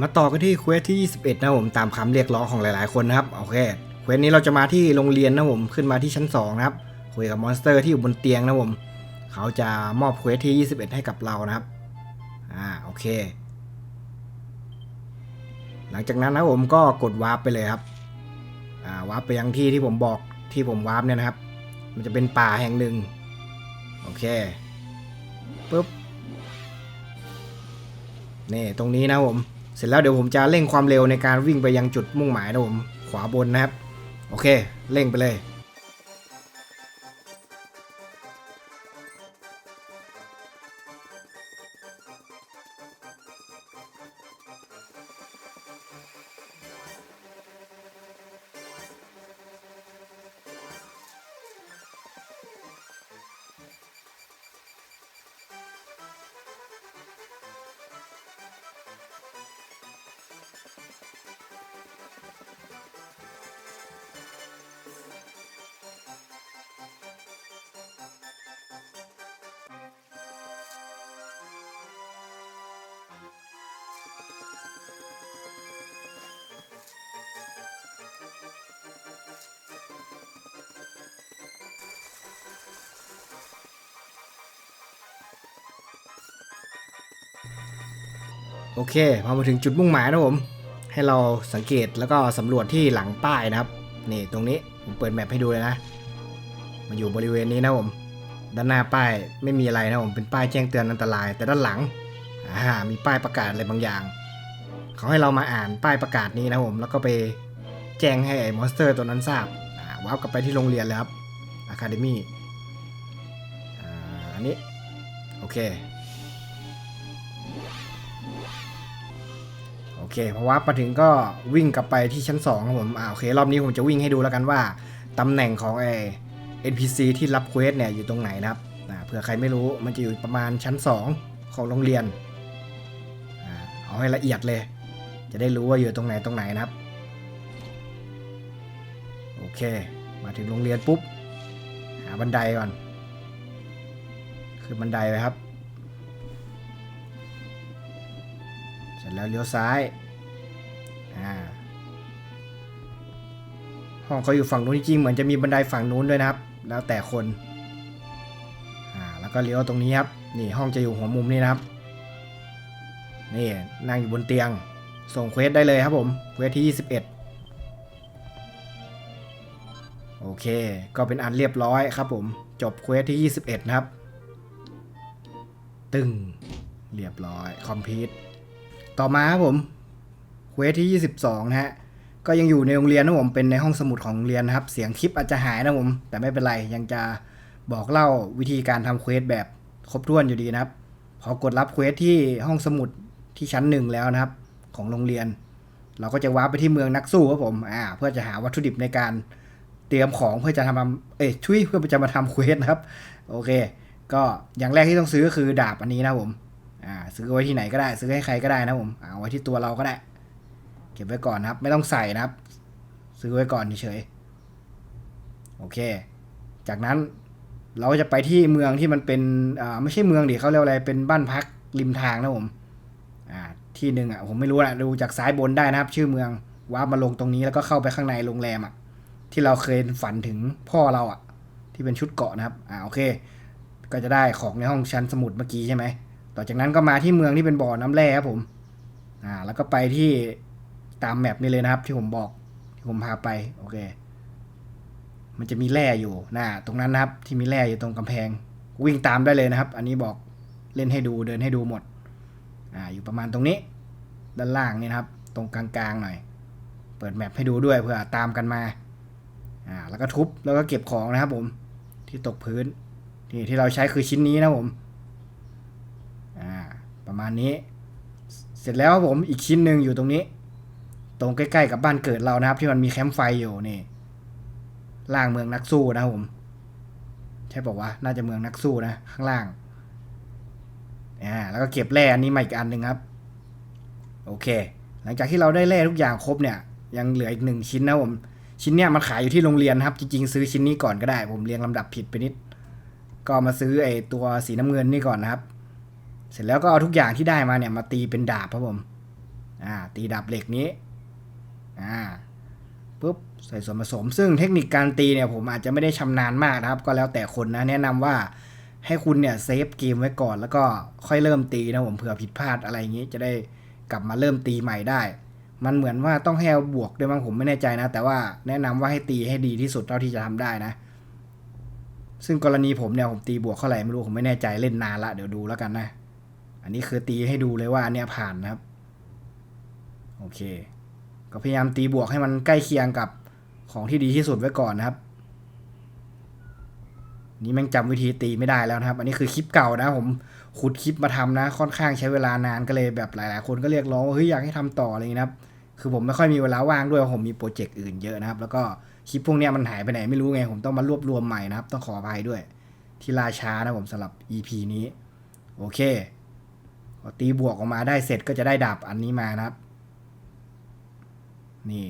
มาต่อกันที่เควสที่ 21 นะครับผมตามคำเรียกร้องของหลายๆคนนะครับโอเคเควสนี้เราจะมาที่โรงเรียนนะครับผมขึ้นมาที่ชั้น 2 นะครับคุยกับมอนสเตอร์ที่อยู่บนเตียงนะครับผมเขาจะมอบเควสที่ 21 ให้กับเรานะครับอ่าโอเค หลังจากนั้นนะครับผมก็กดวาร์ปไปเลยครับอ่าวาร์ปไปยังที่ที่ผมบอกที่ผมวาร์ปเนี่ยนะครับ มันจะเป็นป่าแห่งหนึ่งโอเคปุ๊บนี่ตรงนี้นะครับผม เสร็จแล้วเดี๋ยวผมจะเร่งความเร็วในการวิ่งไปยังจุดมุ่งหมายนะผมขวาบนนะครับ โอเค เร่งไปเลย โอเคพอมาถึงจุดมุ่งหมายนะผม ให้เราสังเกตแล้วก็สำรวจที่หลังป้ายนะครับ นี่ตรงนี้ผมเปิดแมปให้ดูเลยนะ มันอยู่บริเวณนี้นะผม ด้านหน้าป้ายไม่มีอะไรนะผม เป็นป้ายแจ้งเตือนอันตราย แต่ด้านหลังอ่ามีป้ายประกาศอะไรบางอย่าง เขาให้เรามาอ่านป้ายประกาศนี้นะผม แล้วก็ไปแจ้งให้ไอ้มอนสเตอร์ตัวนั้นทราบอ่าวกลับไปที่โรงเรียนเลยครับอะคาเดมี่อันนี้ โอเค อเคพอวาร์ปมาถึงก็วิ่งกลับไปที่ชั้น2ครับผมอ่าโอเค รอบนี้ผมจะวิ่งให้ดูแล้วกันว่าตำแหน่งของไอ้ NPC ที่รับเควสเนี่ยอยู่ตรงไหนนะครับอ่าเผื่อใครไม่รู้มันจะอยู่ประมาณชั้น 2 ของโรงเรียนอ่าเอาให้ละเอียดเลย จะได้รู้ว่าอยู่ตรงไหนตรงไหนนะครับโอเค มาถึงโรงเรียนปุ๊บ หาบันไดก่อนคือบันไดเลยครับ สร็จแล้วเลี้ยวซ้ายอ่าห้องเขาอยู่ฝั่งนู้นจริงเหมือนจะมีบันไดฝั่งนู้นด้วยนะครับ แล้วแต่คนอ่าแล้วก็เลี้ยวตรงนี้ครับนี่ห้องจะอยู่หัวมุมนี่นะครับนี่นั่งอยู่บนเตียง ส่งเควสได้เลยครับผมเควสที่ 21 โอเค ก็เป็นอันเรียบร้อยครับผม จบเควสที่ 21 นะครับ ตึงเรียบร้อย คอมพิวต์ ต่อมาครับผมเควสที่ 22 นะฮะ ก็ยังอยู่ในโรงเรียนนะผม เป็นในห้องสมุดของโรงเรียนนะครับ เสียงคลิปอาจจะหายนะผม แต่ไม่เป็นไร ยังจะบอกเล่าวิธีการทำเควสแบบครบถ้วนอยู่ดีนะครับ พอกดรับเควสที่ห้องสมุดที่ชั้นหนึ่งแล้วนะครับ ของโรงเรียน เราก็จะว้าไปที่เมืองนักสู้ครับผม อ่า เพื่อจะหาวัตถุดิบในการเตรียมของเพื่อจะทำเอ้ยช่วยเพื่อจะมาทำเควสนะครับ โอเค ก็อย่างแรกที่ต้องซื้อก็คือดาบอันนี้นะผม อ่าซื้อไว้ที่ไหนก็ได้ ซื้อให้ใครก็ได้นะผมเอาไว้ที่ตัวเราก็ได้ เก็บไว้ก่อนนะครับ ไม่ต้องใส่นะครับ ซื้อไว้ก่อนเฉยโอเค จากนั้นเราจะไปที่เมืองที่มันเป็นอ่าไม่ใช่เมืองดิเขาเรียกอะไรเป็นบ้านพักริมทางนะผมอ่าที่หนึ่งอะผมไม่รู้นะดูจากซ้ายบนได้นะครับ ชื่อเมืองวามาลงตรงนี้แล้วก็เข้าไปข้างในโรงแรมอะที่เราเคยฝันถึงพ่อเราอะ ที่เป็นชุดเกาะนะครับอ่าโอเค ก็จะได้ของในห้องชั้นสมุดเมื่อกี้ใช่ไหม ต่อจากนั้นก็มาที่เมืองที่เป็นบ่อน้ำแร่ครับผม อ่า แล้วก็ไปที่ตามแมปนี่เลยนะครับ ที่ผมบอกที่ผมพาไป โอเค มันจะมีแร่อยู่นะตรงนั้นนะครับ ที่มีแร่อยู่ตรงกำแพง วิ่งตามได้เลยนะครับ อันนี้บอกเล่นให้ดูเดินให้ดูหมด อ่า อยู่ประมาณตรงนี้ ด้านล่างนี่นะครับ ตรงกลางๆหน่อย เปิดแมปให้ดูด้วยเพื่อตามกันมา อ่า แล้วก็ทุบแล้วก็เก็บของนะครับผม ที่ตกพื้นที่ที่เราใช้คือชิ้นนี้นะผม ประมาณนี้ เสร็จแล้วผมอีกชิ้นหนึ่งอยู่ตรงนี้ ตรงใกล้ๆกับบ้านเกิดเรานะครับ ที่มันมีแคมป์ไฟอยู่นี่ล่างเมืองนักสู้นะครับผม ใช่บอกว่าน่าจะเมืองนักสู้นะข้างล่างอ่าแล้วก็เก็บแร่อันนี้มาอีกอันหนึ่งครับ โอเค หลังจากที่เราได้แร่ทุกอย่างครบเนี่ย ยังเหลืออีกหนึ่งชิ้นนะผมชิ้นเนี้ยมันขายอยู่ที่โรงเรียนครับ จริงๆซื้อชิ้นนี้ก่อนก็ได้ ผมเรียงลำดับผิดไปนิด ก็มาซื้อไอ้ตัวสีน้ำเงินนี่ก่อนนะครับ เสร็จแล้วก็เอาทุกอย่างที่ได้มาเนี่ยมาตีเป็นดาบครับผม อ่า ตีดาบเหล็กนี้ อ่าปุ๊บใส่ส่วนผสม ซึ่งเทคนิคการตีเนี่ยผมอาจจะไม่ได้ชำนาญมากนะครับ ก็แล้วแต่คนนะแนะนำว่าให้คุณเนี่ยเซฟเกมไว้ก่อนแล้วก็ค่อยเริ่มตีนะผมเผื่อผิดพลาดอะไรอย่างนี้ จะได้กลับมาเริ่มตีใหม่ได้ มันเหมือนว่าต้องให้บวกด้วยมั้งผมไม่แน่ใจนะ แต่ว่าแนะนำว่าให้ตีให้ดีที่สุดเท่าที่จะทำได้นะ ซึ่งกรณีผมเนี่ยผมตีบวกเท่าไหร่ไม่รู้ผมไม่แน่ใจเล่นนานละเดี๋ยวดูแล้วกันนะ อันนี้คือตีให้ดูเลยว่าอันเนี้ยผ่านนะครับ โอเค ก็พยายามตีบวกให้มันใกล้เคียงกับของที่ดีที่สุดไว้ก่อนนะครับ นี่แม่งจำวิธีตีไม่ได้แล้วนะครับ อันนี้คือคลิปเก่านะผมขุดคลิปมาทำนะ ค่อนข้างใช้เวลานานก็เลยแบบหลาย ๆ คนก็เรียกร้องว่าเฮ้ยอยากให้ทำต่ออะไรอย่างนี้นะครับ คือผมไม่ค่อยมีเวลาว่างด้วยผมมีโปรเจกต์อื่นเยอะนะครับ แล้วก็คลิปพวกเนี้ยมันหายไปไหนไม่รู้ไง ผมต้องมารวบรวมใหม่นะครับ ต้องขออภัยด้วย ที่ลาช้านะผมสำหรับ EP นี้ โอเค พอตีบวกออกมาได้เสร็จก็จะได้ดาบอันนี้มานะครับ นี่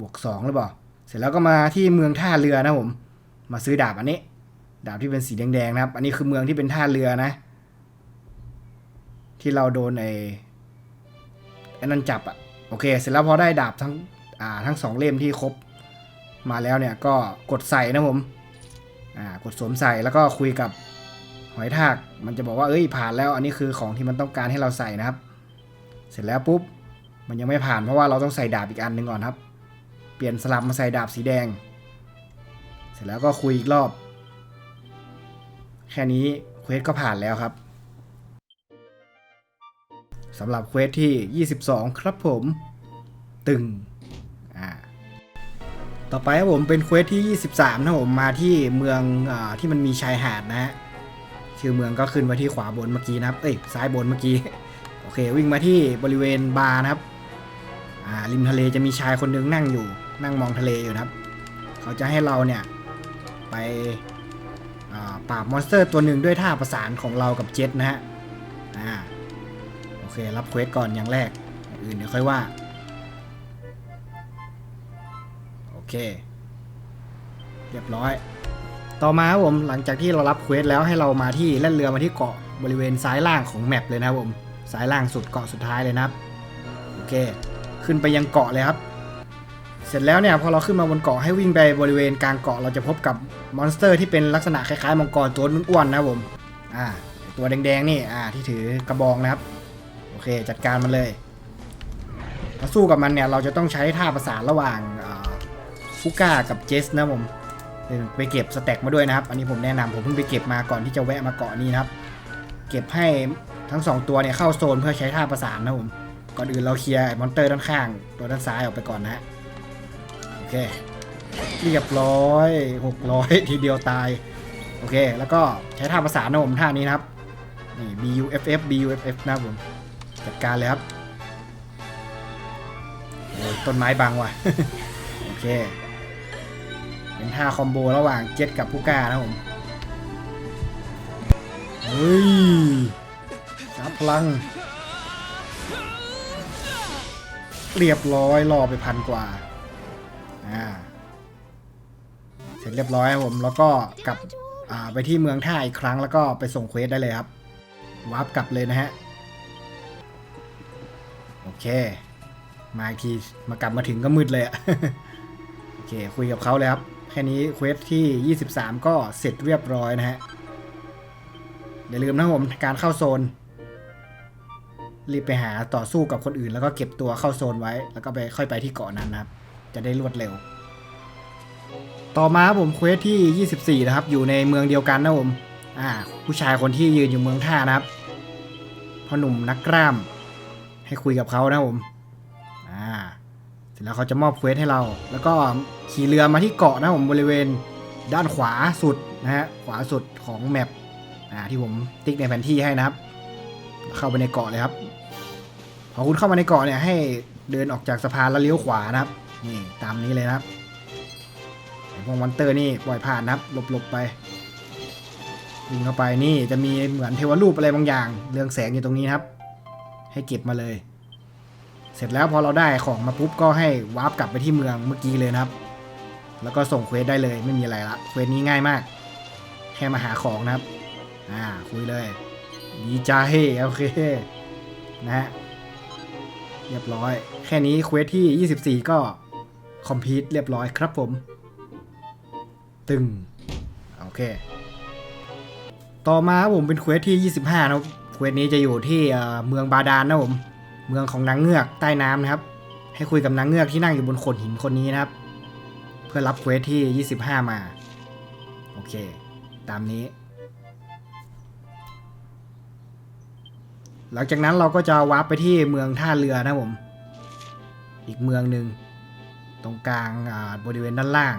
บวกสองหรือเปล่า เสร็จแล้วก็มาที่เมืองท่าเรือนะผม มาซื้อดาบอันนี้ ดาบที่เป็นสีแดงๆนะครับ อันนี้คือเมืองที่เป็นท่าเรือนะ ที่เราโดนไอ้ไอ้นั่นจับอะโอเค เสร็จแล้วพอได้ดาบทั้งอ่าทั้งสองเล่มที่ครบมาแล้วเนี่ยก็กดใส่นะผม อ่ากดสวมใส่แล้วก็คุยกับ หอยทากมันจะบอกว่าเอ้ยผ่านแล้วอันนี้คือของที่มันต้องการให้เราใส่นะครับ เสร็จแล้วปุ๊บมันยังไม่ผ่านเพราะว่าเราต้องใส่ดาบอีกอันหนึ่งก่อนครับ เปลี่ยนสลับมาใส่ดาบสีแดง เสร็จแล้วก็คุยอีกรอบ แค่นี้เควสก็ผ่านแล้วครับสำหรับเควสที่ 22 ครับผมตึงอ่าต่อไปครับผมเป็นเควสที่ 23นะผมมาที่เมืองอที่มันมีชายหาดนะฮะ ชื่อเมืองก็ขึ้นมาที่ขวาบนเมื่อกี้นะครับ เอ้ยซ้ายบนเมื่อกี้ โอเค วิ่งมาที่บริเวณบาร์นะครับ อ่าริมทะเลจะมีชายคนหนึงนั่งอยู่ นั่งมองทะเลอยู่นะครับ เขาจะให้เราเนี่ยไปปราบมอนสเตอร์ตัวหนึ่งด้วยท่าประสานของเรากับเจ็ตนะฮะ อ่า โอเค รับเควสก่อนอย่างแรก อื่นเดี๋ยวค่อยว่า โอเค เรียบร้อย ต่อมาครับผมหลังจากที่เรารับเควสแล้วให้เรามาที่แล่นเรือมาที่เกาะบริเวณซ้ายล่างของแมปเลยนะครับผมซ้ายล่างสุดเกาะสุดท้ายเลยนะครับโอเค ขึ้นไปยังเกาะเลยครับ เสร็จแล้วเนี่ยพอเราขึ้นมาบนเกาะให้วิ่งไปบริเวณกลางเกาะเราจะพบกับมอนสเตอร์ที่เป็นลักษณะคล้ายๆมังกรตัวอ้วนๆนะครับผมอ่าตัวแดงๆนี่อ่าที่ถือกระบองนะครับโอเคจัดการมันเลยถ้าสู้กับมันเนี่ยเราจะต้องใช้ท่าประสานระหว่างฟูก้ากับเจสนะครับผม ไปเก็บสแต็กมาด้วยนะครับ อันนี้ผมแนะนำผมเพิ่งไปเก็บมาก่อนที่จะแวะมาเกาะนี้นะครับ เก็บให้ทั้งสองตัวเนี่ยเข้าโซนเพื่อใช้ท่าประสานนะผมก่อนอื่นเราเคลียร์มอนเตอร์ด้านข้าง ตัวด้านซ้ายออกไปก่อนนะโอเค เรียบร้อยหกร้อยทีเดียวตาย โอเค แล้วก็ใช้ท่าประสานนะผมท่านี้นะครับนี่ BUFF BUFF นะผมจัดการเลยครับโอ้ต้นไม้บังว่ะ โอเค เป็นท่าคอมโบระหว่างเจ็ตกับผู้กล้านะผมเฮ้ยซับพลัง เรียบร้อยรอไปพันกว่า อ่า เสร็จเรียบร้อยครับผม แล้วก็กลับอ่าไปที่เมืองท่าอีกครั้งแล้วก็ไปส่งเควสได้เลยครับ วาร์ปกลับเลยนะฮะ โอเค มาอีกที มากลับมาถึงก็มืดเลยอะโอเค คุยกับเขาเลยครับ แค่นี้เควสที่ 23 ก็เสร็จเรียบร้อยนะฮะอย่าลืมนะครับผมการเข้าโซน รีบไปหาต่อสู้กับคนอื่น แล้วก็เก็บตัวเข้าโซนไว้ แล้วก็ไปค่อยไปที่เกาะนั้นนะครับ จะได้รวดเร็ว ต่อมาครับผมเควสที่ 24 นะครับ อยู่ในเมืองเดียวกันนะผมอ่า ผู้ชายคนที่ยืนอยู่เมืองท่านะครับพ่อหนุ่มนักกล้าม ให้คุยกับเขานะครับผมอ่าเสร็จแล้วเขาจะมอบเควสให้เรา แล้วก็ ขี่เรือมาที่เกาะนะผมบริเวณด้านขวาสุดนะฮะขวาสุดของแมปอ่าที่ผมติ๊กในแผนที่ให้นะครับ เข้าไปในเกาะเลยครับพอคุณเข้ามาในเกาะเนี่ยให้เดินออกจากสะพานแล้วเลี้ยวขวานะครับนี่ตามนี้เลยนะครับไอ้พวกมอนเตอร์นี่ปล่อยผ่านนะครับหลบๆไปวิ่งเข้าไปนี่จะมีเหมือนเทวรูปอะไรบางอย่าง เรืองแสงอยู่ตรงนี้นะครับ ให้เก็บมาเลย เสร็จแล้วพอเราได้ของมาปุ๊บก็ให้วาร์ปกลับไปที่เมืองเมื่อกี้เลยนะครับ แล้วก็ส่งเควสได้เลยไม่มีอะไรละเควสนี้ง่ายมาก แค่มาหาของนะครับ อ่าคุยเลยดีใจโอเคนะฮะเรียบร้อย แค่นี้เควสที่ 24 ก็คอมพลีทเรียบร้อยครับผม ตึง โอเค ต่อมาผมเป็นเควสที่ 25 นะครับเควสนี้จะอยู่ที่เมืองบาดาลนะผม เมืองของนางเงือกใต้น้ำนะครับ ให้คุยกับนางเงือกที่นั่งอยู่บนโขดหินคนนี้นะครับ พื่อรับเควสที่ 25 มา โอเค ตามนี้ หลังจากนั้นเราก็จะวาร์ปไปที่เมืองท่าเรือนะผม อีกเมืองหนึ่ง ตรงกลางบริเวณด้านล่าง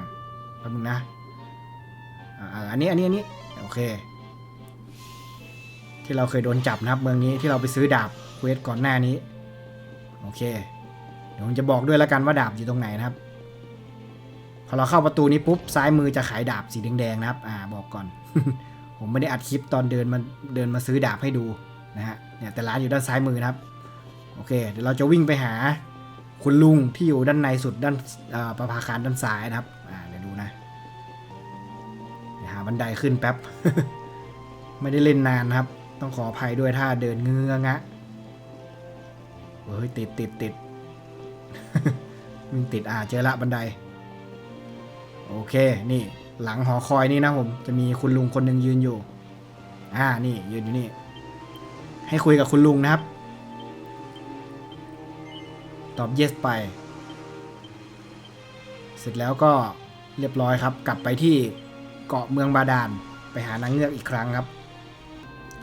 แป๊บนึงนะอันนี้อันนี้อันนี้โอเค ที่เราเคยโดนจับนะครับเมืองนี้ที่เราไปซื้อดาบเควสก่อนหน้านี้ โอเค เดี๋ยวผมจะบอกด้วยแล้วกันว่าดาบอยู่ตรงไหนนะครับ อเราเข้าประตูนี้ปุ๊บซ้ายมือจะขายดาบสีแดงๆนะครับ อ่าบอกก่อน ผมไม่ได้อัดคลิปตอนเดินมาเดินมาซื้อดาบให้ดูนะฮะเนี่ยแต่ร้านอยู่ด้านซ้ายมือนะครับ โอเค เดี๋ยวเราจะวิ่งไปหาคุณลุงที่อยู่ด้านในสุดด้านประภาคารด้านซ้ายนะครับ อ่าเดี๋ยวดูนะหาบันไดขึ้นแป๊บ ไม่ได้เล่นนานนะครับ ต้องขออภัยด้วยถ้าเดินเงื้องะเฮ้ยติดติดติดวิ่งติดอ่าเจอละบันได โอเค นี่ หลังหอคอยนี่นะผม จะมีคุณลุงคนหนึ่งยืนอยู่ อ่า นี่ยืนอยู่นี่ ให้คุยกับคุณลุงนะครับ ตอบ yes ไป เสร็จแล้วก็เรียบร้อยครับ กลับไปที่เกาะเมืองบาดาล ไปหานางเงือกอีกครั้งครับ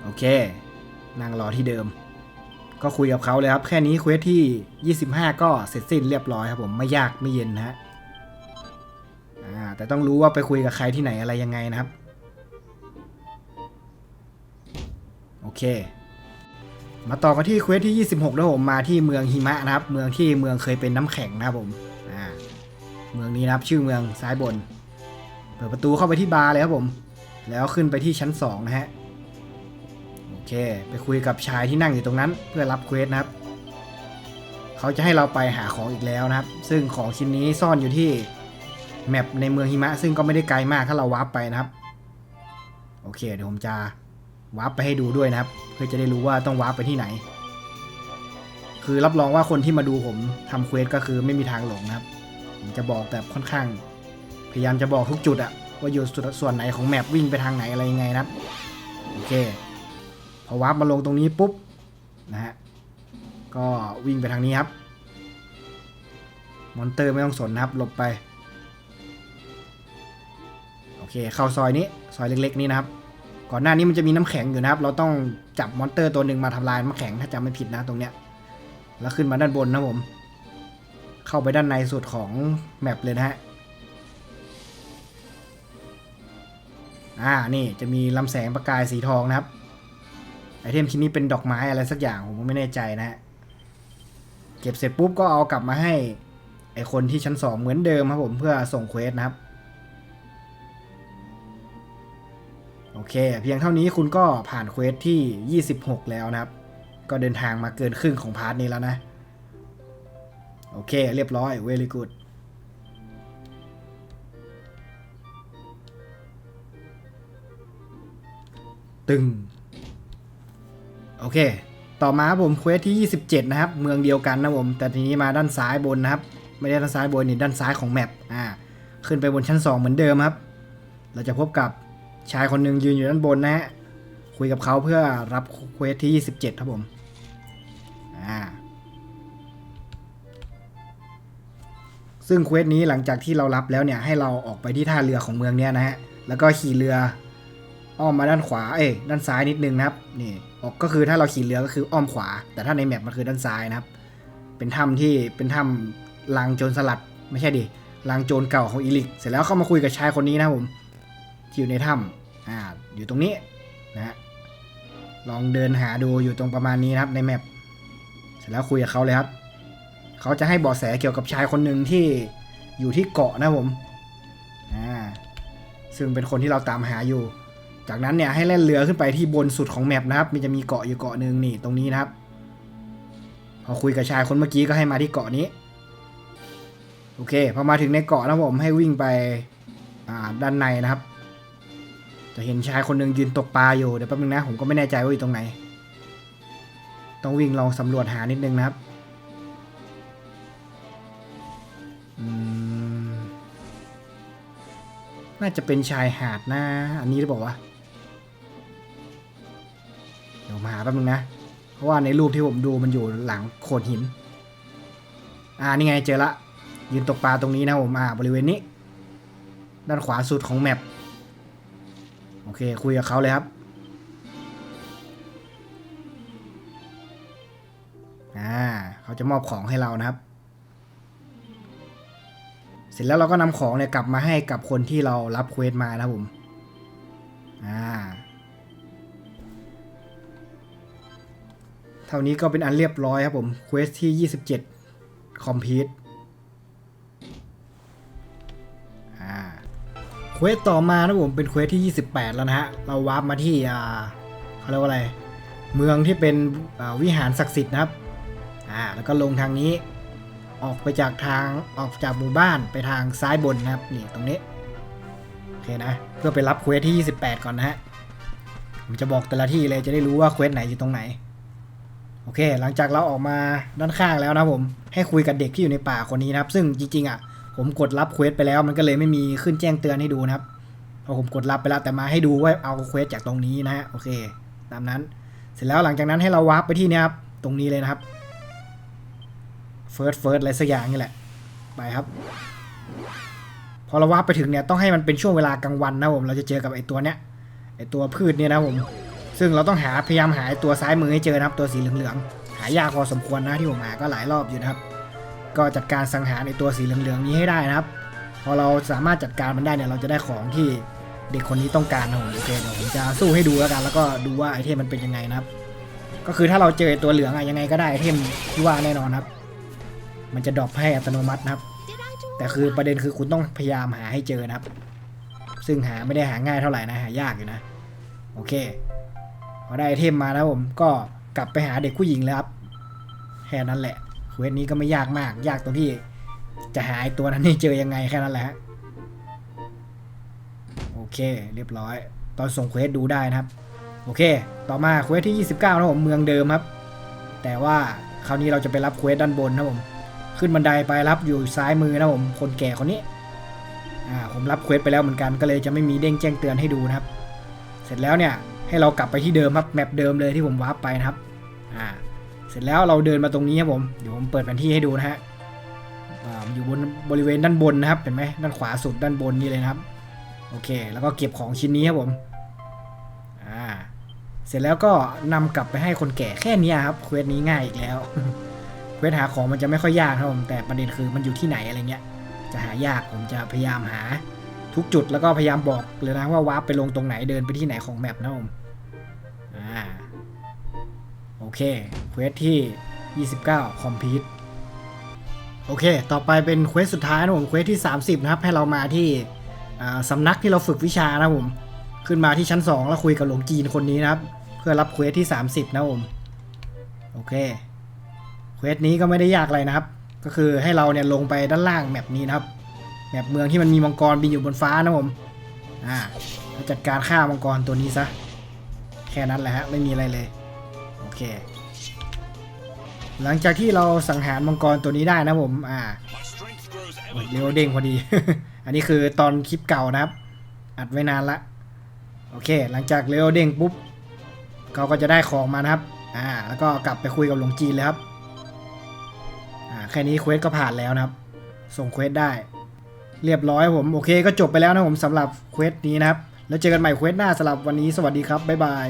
โอเคนั่งรอที่เดิม ก็คุยกับเขาเลยครับ แค่นี้เควสที่ 25 ก็เสร็จสิ้นเรียบร้อยครับผม ไม่ยากไม่เย็นนะฮะ แต่ต้องรู้ว่าไปคุยกับใครที่ไหนอะไรยังไงนะครับ โอเค มาต่อกันที่เควสที่ 26แล้วผมมาที่เมืองหิมะนะครับ เมืองที่เมืองเคยเป็นน้ำแข็งนะครับผมอ่าเมืองนี้นะครับชื่อเมืองซ้ายบน เปิดประตูเข้าไปที่บาร์เลยครับผม แล้วขึ้นไปที่ชั้น2นะฮะโอเค ไปคุยกับชายที่นั่งอยู่ตรงนั้น เพื่อรับเควสนะครับ เขาจะให้เราไปหาของอีกแล้วนะครับ ซึ่งของชิ้นนี้ซ่อนอยู่ที่ แมปในเมืองหิมะ ซึ่งก็ไม่ได้ไกลมากถ้าเราวาร์ปไปนะครับ โอเค เดี๋ยวผมจะวาร์ปไปให้ดูด้วยนะครับ เพื่อจะได้รู้ว่าต้องวาร์ปไปที่ไหน คือรับรองว่าคนที่มาดูผมทำเควสก็คือไม่มีทางหลงนะครับ ผมจะบอกแบบค่อนข้าง พยายามจะบอกทุกจุดอะว่าอยู่ส่วนไหนของแมปวิ่งไปทางไหนอะไรยังไงนะครับโอเค พอวาร์ปมาลงตรงนี้ปุ๊บนะฮะก็วิ่งไปทางนี้ครับ มอนเตอร์ไม่ต้องสนนะครับหลบไป เคเข้าซอยนี้ซอยเล็กๆนี้นะครับ ก่อนหน้านี้มันจะมีน้ำแข็งอยู่นะครับ เราต้องจับมอนเตอร์ตัวหนึ่งมาทำลายน้ำแข็งถ้าจำไม่ผิดนะตรงเนี้ย แล้วขึ้นมาด้านบนนะผม เข้าไปด้านในสุดของแมปเลยนะฮะอ่านี่จะมีลำแสงประกายสีทองนะครับไอเทมชิ้นนี้เป็นดอกไม้อะไรสักอย่างผมไม่แน่ใจนะฮะเก็บเสร็จปุ๊บก็เอากลับมาให้ไอคนที่ชั้นสองเหมือนเดิมครับผมเพื่อส่งเควสนะครับ อเค เพียงเท่านี้คุณก็ผ่านเควสที่ 26 แล้วนะครับ ก็เดินทางมาเกินครึ่งของพาร์ทนี้แล้วนะ โอเค เรียบร้อย very good ตึง โอเค ต่อมาผมเควสที่ 27 นะครับ เมืองเดียวกันนะผม แต่ทีนี้มาด้านซ้ายบนนะครับ ไม่ได้ด้านซ้ายบนนี่ด้านซ้ายของแมปอ่า ขึ้นไปบนชั้น 2 เหมือนเดิมครับ เราจะพบกับ ชายคนหนึ่งยืนอยู่ด้านบนนะฮะ คุยกับเขาเพื่อรับเควสที่ 27 ครับผม อ่า ซึ่งเควสนี้หลังจากที่เรารับแล้วเนี่ย ให้เราออกไปที่ท่าเรือของเมืองเนี้ยนะฮะ แล้วก็ขี่เรือ อ้อมมาด้านขวา เอ้ยด้านซ้ายนิดนึงนะครับ นี่ออกก็คือถ้าเราขี่เรือก็คืออ้อมขวา แต่ถ้าในแมปมันคือด้านซ้ายนะครับ เป็นถ้ำที่เป็นถ้ำลังโจรสลัด ไม่ใช่ดิลังโจรเก่าของอีลิก เสร็จแล้วเข้ามาคุยกับชายคนนี้นะผม ที่อยู่ในถ้ำอ่าอยู่ตรงนี้นะฮะลองเดินหาดูอยู่ตรงประมาณนี้นะครับในแมปเสร็จแล้วคุยกับเขาเลยครับ เขาจะให้เบาะแสเกี่ยวกับชายคนหนึ่งที่อยู่ที่เกาะนะผมอ่าซึ่งเป็นคนที่เราตามหาอยู่ จากนั้นเนี่ยให้แล่นเรือขึ้นไปที่บนสุดของแมปนะครับ มันจะมีเกาะอยู่เกาะหนึ่งนี่ตรงนี้นะครับ พอคุยกับชายคนเมื่อกี้ก็ให้มาที่เกาะนี้ โอเค พอมาถึงในเกาะนะผมให้วิ่งไปด้านในนะครับ จะเห็นชายคนหนึ่งยืนตกปลาอยู่เดี๋ยวแป๊บนึงนะผมก็ไม่แน่ใจว่าอยู่ตรงไหน ต้องวิ่งลองสำรวจหานิดนึงนะครับน่าจะเป็นชายหาดนะอันนี้หรือเปล่าวะเดี๋ยวมาหาแป๊บนึงนะ เพราะว่าในรูปที่ผมดูมันอยู่หลังโขดหิน อ่านี่ไงเจอละยืนตกปลาตรงนี้นะผมอ่าบริเวณนี้ ด้านขวาสุดของแมป อเคคุยกับเขาเลยครับอ่าเขาจะมอบของให้เรานะครับ เสร็จแล้วเราก็นำของเนี่ยกลับมาให้กับคนที่เรารับเควสมานะครับผมอ่าเท่านี้ก็เป็นอันเรียบร้อยครับผมเควสที่ 27 คอมพิวอ่ ควสต่อมานะผมเป็นเควสที่ 28 แล้วนะฮะ เราวาร์ปมาที่อ่าเขาเรียกว่าอะไร เมืองที่เป็นวิหารศักดิ์สิทธิ์นะครับอ่าแล้วก็ลงทางนี้ ออกไปจากทางออกจากหมู่บ้านไปทางซ้ายบนนะครับนี่ตรงนี้โอเคนะเพื่อไปรับเควสที่ 28 ก่อนนะฮะผมจะบอกแต่ละที่เลยจะได้รู้ว่าเควสไหนอยู่ตรงไหนโอเค หลังจากเราออกมาด้านข้างแล้วนะผม ให้คุยกับเด็กที่อยู่ในป่าคนนี้นะครับ ซึ่งจริงๆอะ ผมกดรับเควสไปแล้ว มันก็เลยไม่มีขึ้นแจ้งเตือนให้ดูนะครับพราะผมกดรับไปแล้วแต่มาให้ดูว่าเอาเควสจากตรงนี้นะฮะโอเค ตามนั้น เสร็จแล้วหลังจากนั้นให้เราวาร์ปไปที่นี่ครับตรงนี้เลยนะครับเฟิร์สเฟิร์สอะไรสักอย่างนี่แหละ ไปครับ พอเราวาร์ปไปถึงเนี่ยต้องให้มันเป็นช่วงเวลากลางวันนะผมเราจะเจอกับไอตัวเนี้ยไอตัวพืชเนี่ยนะผมซึ่งเราต้องหาพยายามหาไอตัวซ้ายมือให้เจอนะครับ ตัวสีเหลืองๆหายากพอสมควรนะที่ผมหาก็หลายรอบอยู่นะครับ ก็จัดการสังหารในตัวสีเหลืองๆนี้ให้ได้นะครับ พอเราสามารถจัดการมันได้เนี่ยเราจะได้ของที่เด็กคนนี้ต้องการนะผมโอเคเดี๋ยวผมจะสู้ให้ดูแล้วกันแล้วก็ดูว่าไอเทมมันเป็นยังไงนะครับ ก็คือถ้าเราเจอไอตัวเหลืองอะยังไงก็ได้ไอเทมที่ว่าแน่นอนครับ มันจะดรอปให้อัตโนมัตินะครับ แต่คือประเด็นคือคุณต้องพยายามหาให้เจอนะครับ ซึ่งหาไม่ได้หาง่ายเท่าไหร่นะหายากอยู่นะ โอเคพอได้ไอเทมมาแล้วผมก็กลับไปหาเด็กผู้หญิงแล้วครับแค่นั้นแหละ เควสนี้ก็ไม่ยากมาก ยากตรงที่จะหาไอ้ตัวนั้นให้เจอยังไงแค่นั้นแหละฮะโอเค เรียบร้อย ตอนส่งเควสดูได้นะครับ โอเค ต่อมาเควสที่ 29นะผมเมืองเดิมครับ แต่ว่าคราวนี้เราจะไปรับเควสด้านบนนะผมขึ้นบันไดไปรับอยู่ซ้ายมือนะผมคนแก่คนนี้อ่าผมรับเควสไปแล้วเหมือนกันก็เลยจะไม่มีเด้งแจ้งเตือนให้ดูนะครับ เสร็จแล้วเนี่ยให้เรากลับไปที่เดิมครับแมปเดิมเลยที่ผมวาร์ปไปนะครับอ่า เสร็จแล้วเราเดินมาตรงนี้ครับผมเดี๋ยวผมเปิดแผนที่ให้ดูนะฮะอยู่บนบริเวณด้านบนนะครับเห็นไหมด้านขวาสุดด้านบนนี่เลยนะครับ โอเค แล้วก็เก็บของชิ้นนี้ครับผมอ่าเสร็จแล้วก็นำกลับไปให้คนแก่แค่นี้ครับเควสนี้ง่ายอีกแล้วเควสหาของมันจะไม่ค่อยยากครับผมแต่ประเด็นคือมันอยู่ที่ไหนอะไรเงี้ย จะหายากผมจะพยายามหาทุกจุดแล้วก็พยายามบอกเลยนะว่าวาร์ปไปลงตรงไหนเดินไปที่ไหนของแมปนะผม เคเควสที่ 29 คอมพิวโอเค ต่อไปเป็นเควสสุดท้ายนะผมเควสที่ 30 นะครับ ให้เรามาที่สำนักที่เราฝึกวิชานะผม ขึ้นมาที่ชั้น 2 แล้วคุยกับหลวงจีนคนนี้นะครับ เพื่อรับเควสที่ 30 นะผม โอเค เควสนี้ก็ไม่ได้ยากอะไรนะครับ ก็คือให้เราเนี่ยลงไปด้านล่างแมปนี้นะครับ แมปเมืองที่มันมีมังกรบินอยู่บนฟ้านะผม อ่าจัดการฆ่ามังกรตัวนี้ซะ แค่นั้นแหละฮะ ไม่มีอะไรเลย เคหลังจากที่เราสังหารมังกรตัวนี้ได้นะผม อ่า My strength grows โอ้ย ever เร็วเด้งพอดี อันนี้คือตอนคลิปเก่านะครับ อัดไว้นานละ โอเค หลังจากเร็วเด้งปุ๊บเขาก็จะได้ของมานะครับ อ่า แล้วก็กลับไปคุยกับหลวงจีนเลยครับ อ่า แค่นี้เควสก็ผ่านแล้วนะครับ ส่งเควสได้ เรียบร้อยผม โอเค ก็จบไปแล้วนะผมสำหรับเควสนี้นะครับ แล้วเจอกันใหม่เควสหน้าสำหรับวันนี้ สวัสดีครับ บ๊ายบาย